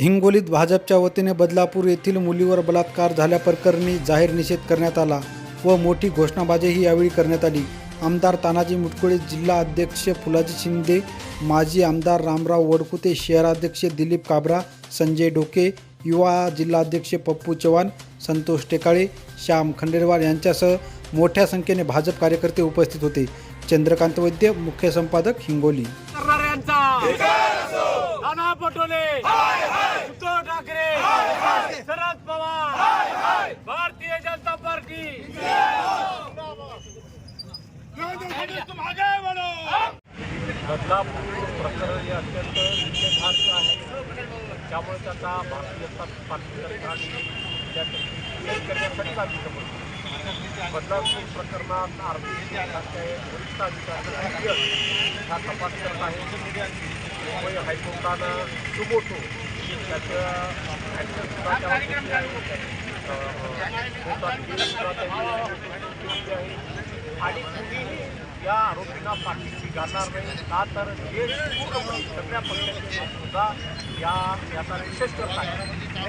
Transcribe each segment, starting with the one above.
हिंगोलीत भाजपच्या वतीने बदलापूर येथील मुलीवर बलात्कार झाल्याप्रकरणी जाहीर निषेध करण्यात आला व मोठी घोषणाबाजीही यावेळी करण्यात आली. आमदार तानाजी मुटकुळे जिल्हा अध्यक्ष फुलाजी शिंदे माजी आमदार रामराव वडकुते शहराध्यक्ष दिलीप काबरा संजय डोके युवा जिल्हाध्यक्ष पप्पू चव्हाण संतोष टेकाळे श्याम खंडेरवाल यांच्यासह मोठ्या संख्येने भाजप कार्यकर्ते उपस्थित होते. चंद्रकांत वैद्य मुख्य संपादक हिंगोली. बदलापूर प्रकरण हे अत्यंत निषेधार्थ आहे त्यामुळे त्याचा भारतीय जनता पार्टीकरता आणि करण्यासाठी लागली समजतो बदलापूर प्रकरणात आर्थिक वरिष्ठ अधिकारी हा तपास करत आहे मुंबई हायकोर्टानं सुमोटो त्याचं आणि कुणीही या आरोपींना पाठीशी घालणार नाही. का तर हे पूर्णपणे सगळ्या पक्षाचे सुद्धा या याचा विशेष करत आहे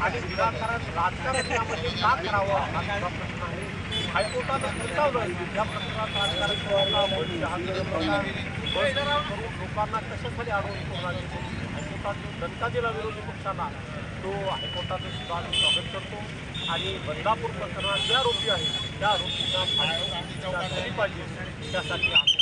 आणि निराकरण राजकारण यामध्ये का करावं हा सुद्धा प्रश्न आहे. हायकोर्टानं प्रस्तावलं या प्रकरणात राजकारण लोकांना कशासाठी आढळून कोणाची हायकोर्टातील दंताजीला विरोधी पक्षाला तो हायकोर्टाचं सुद्धा स्वागत करतो. आणि बदलापूर प्रकरणात ज्या आरोपी आहेत त्या आरोपींना झाली पाहिजे. त्यासाठी आम्ही